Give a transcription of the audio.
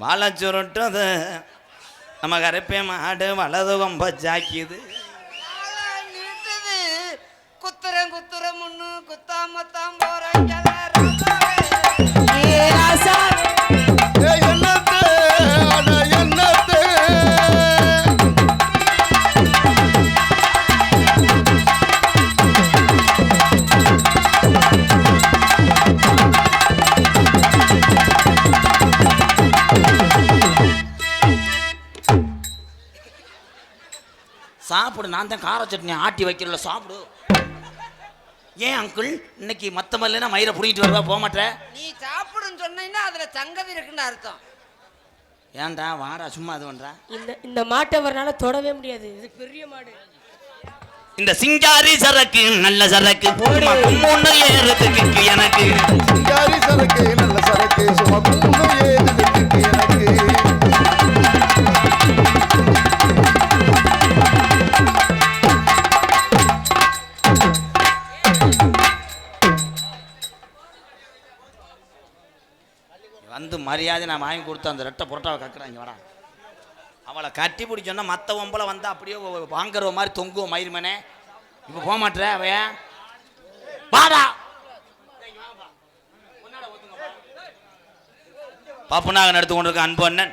வாழை சுருட்டது நம்ம கருப்பே மாடு வலது கொம்ப ஜாக்கியது குத்துற குத்துற முன்னு. குத்தாமத்தான் போறேன் சாப்பிடு நான் தான் கார சட்னி ஆட்டி வைக்கிறல சாப்பிடு. ஏன் அங்கிள் இன்னைக்கு மத்த மல்லினா மயிரை புடிங்கிட்டு வருவா போக மாட்டேன் நீ சாப்பிடுன்னு சொன்னீங்கன்னா அதுல சங்கதி இருக்குன்னு அர்த்தம். ஏன்டா வாடா சும்மா அது பண்றா? இந்த இந்த மாட்டை வரனால தொடவே முடியாது. இது பெரிய மாடு. இந்த சிங்காரி சரக்கு நல்ல சரக்கு. எனக்கு. சிங்காரி சரக்கு நல்ல வந்து மரியாதை நான் வாங்கி கொடுத்த அந்த ரெட்டை புரோட்டாவை கக்குறாங்க வரா அவளை கட்டி பிடிச்சோன்னா மற்ற ஒம்பளை வந்து அப்படியே வாங்குற மாதிரி தொங்குவோம் மயிர்மனே இப்போ போக மாட்டேற அவைய. வாடா. பாப்புனாக நடத்து கொண்டிருக்க அன்பு அண்ணன்.